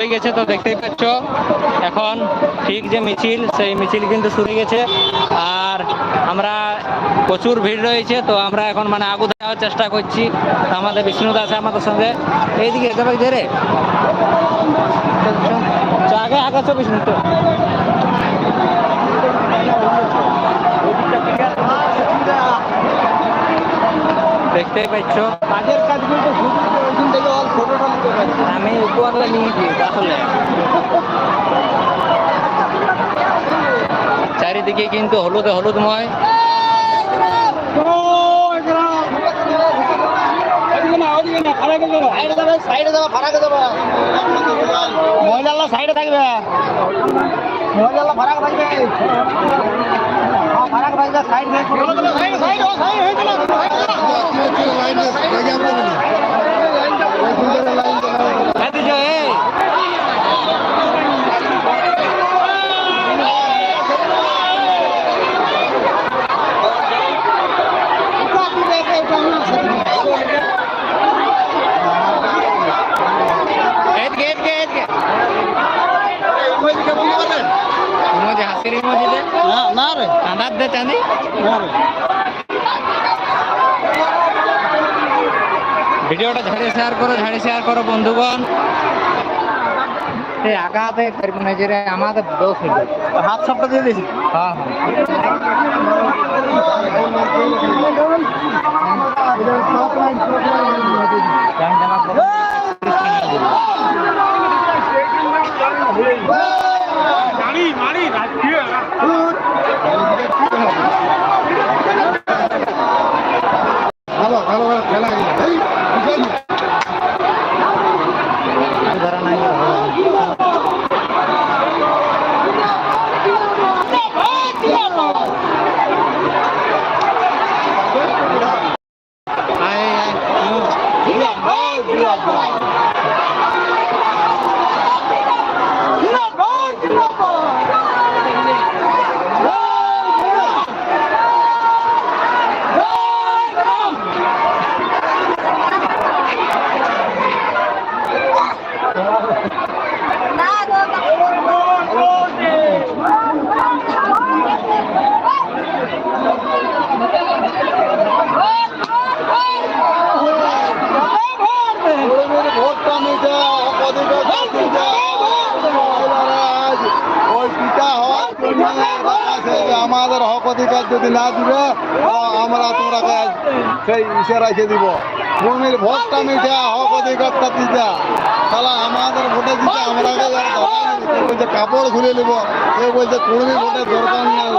হয়ে গেছে তো দেখতেই পাচ্ছ। এখন ঠিক যে মিছিল, সেই মিছিল কিন্তু শুরু গেছে। আর আমরা প্রচুর ভিড় রয়েছে, তো আমরা এখন মানে আগু দেওয়ার চেষ্টা করছি। আমাদের বিষ্ণু দাস আমাদের সঙ্গে। এইদিকে যাবে যে রে আগে আগে চো বিষ্ণু। তো দেখতেই পাচ্ছ। কাজের কাজগুলো তো শুরু করে ওইখান থেকে অল ফটোটা নিতে পারি আমি উপরে নিয়েছি আসলে চারিদিকে কিন্তু হলুদে হলুদময় মহিলা সাইডে থাকবে মহিলা ফারাক থাকবে ফারাক থাকবে সাইড সাইড সাইড হ্যাঁ ভিডিওটা ঝাড়ে শেয়ার করো ঝাড়ে শেয়ার করো বন্ধুগণ। এই আগাতে করব না যে রে, আমাদের দোষ হইবে হাত সাপটা দিয়ে দিয়েছি হ্যাঁ হ্যাঁ জান জানা করো। ভালো ভালো ভালো খেলা ধরা নাই আয় আয় ভোটটা নিতে অধিকার দিতে মহিলারা আজ ওই পিতা হওয়ার জন্য আছে যে আমাদের হক অধিকার যদি না দিবে আমরা তোমরাকে আজ সেই ইসে রেখে দিব ভূমির ভোটটা মিঠে হক অধিকারটা দিতে তাহলে আমাদের ভোটে দিতে আমরা বলছে কাপড় খুলে নেব কেউ বলছে কুড়মি ভোটের দরকার নেই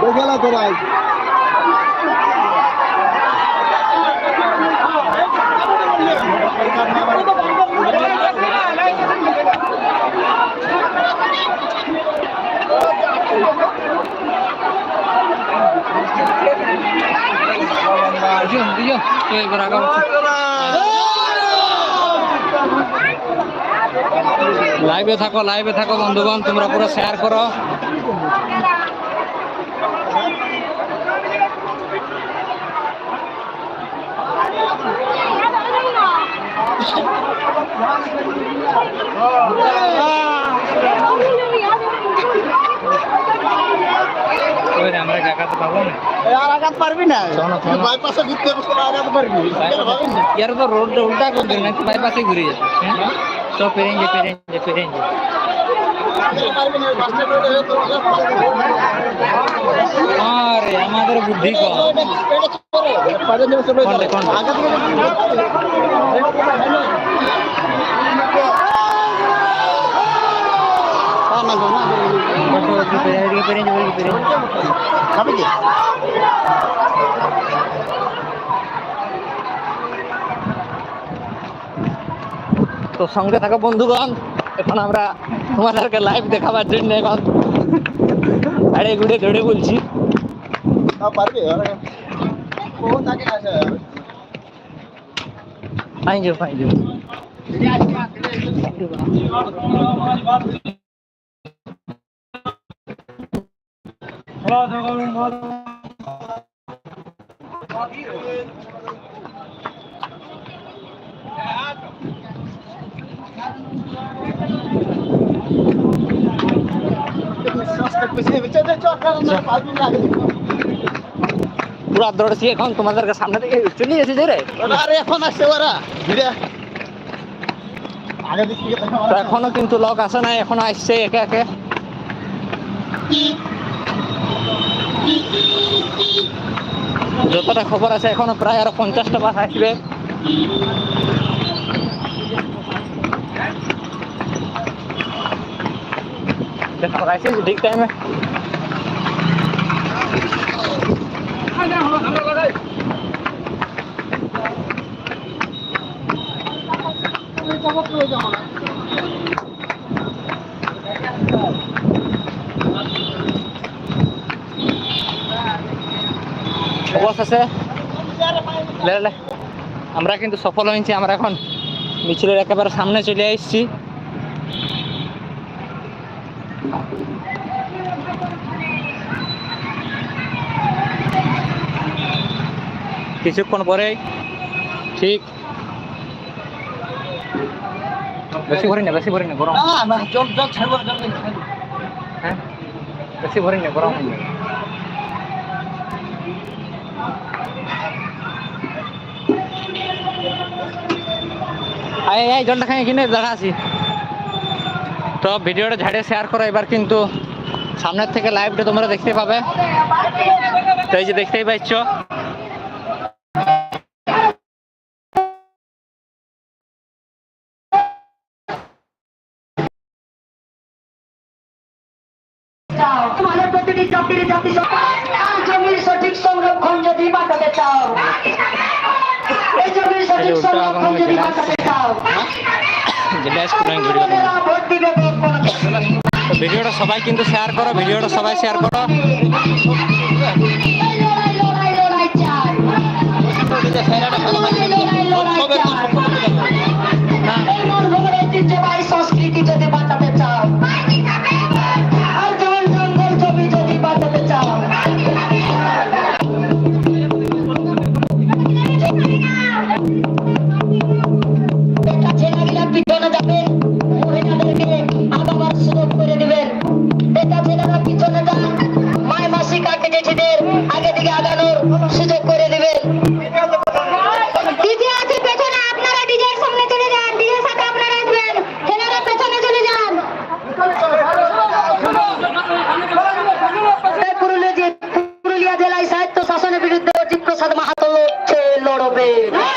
দেখে না তোরা আজ। বুঝো লাইভে থাকো লাইভে থাকো বন্ধুগণ তোমরা পুরো শেয়ার করো। ওই রে, আমরা কাকাতে পাবো না আর আঘাত পারবি না? বাইপাসে ঘুরতে আঘাত পারবি? ইয়ার তো রোড উল্টা করবি না বাইপাসে ঘুরে যাবে? হ্যাঁ? তো পেরেঞ্জে পেরেঞ্জে পেরেঞ্জে আরে আমাদের বুদ্ধি কম। খাবে তো সঙ্গে থাকা বন্ধুগণ এখন আমরা তোমাদেরকে লাইভ দেখাবার জন্য এখন আড়ে গুড়ে ধরে বলছি। পাইন যাও পাইন যাও পুরা দৌড়ছি এখন তোমাদেরকে সামনে থেকে চলে এসেছে রে। আরে এখন আসছে ওরা এখনও কিন্তু লোক আসে নাই এখনও আসছে একে একে। যতটা খবর আছে এখনও প্রায় আরও পঞ্চাশটা বাস আসবে। আসিস ঠিক টাইমে অবশেষে আমরা কিন্তু সফল হয়েছি আমরা এখন মিছিলের একেবারে সামনে চলে এসেছি। কিছুক্ষণ পরেই ঠিক। বেশি ভরি না বেশি ভরি না গরম। হ্যাঁ বেশি ভরি না গরম হয়ে যাবে। আয় জলটা খাই কিনে দেখা আছি। তো ভিডিওটা ঝাড়ে শেয়ার করো, এবার কিন্তু সামনের থেকে লাইভটা তোমরা দেখতে পাবে। তো এই যে দেখতেই পাচ্ছ। তোমাদের প্রতিটি জাতির জাতি ভিডিওটা সবাই কিন্তু শেয়ার করো ভিডিওটা সবাই শেয়ার করো এই Baby.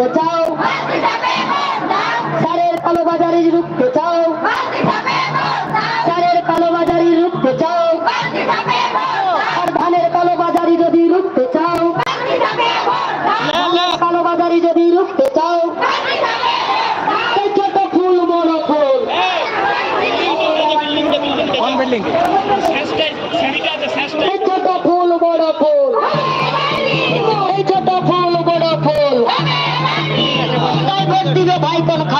করতে চাও। সারের কালোবাজারি রুখতে চাও। সারের কালোবাজারি রুখতে চাও। আর ধানের কালোবাজারি যদি রুখতে চাও। কালোবাজারি যদি রুখতে চাও। ছোট ফুল বড় ফুল। ছোট ফুল বড় ফুল। ছোট ফুল তাই ভোট দিবে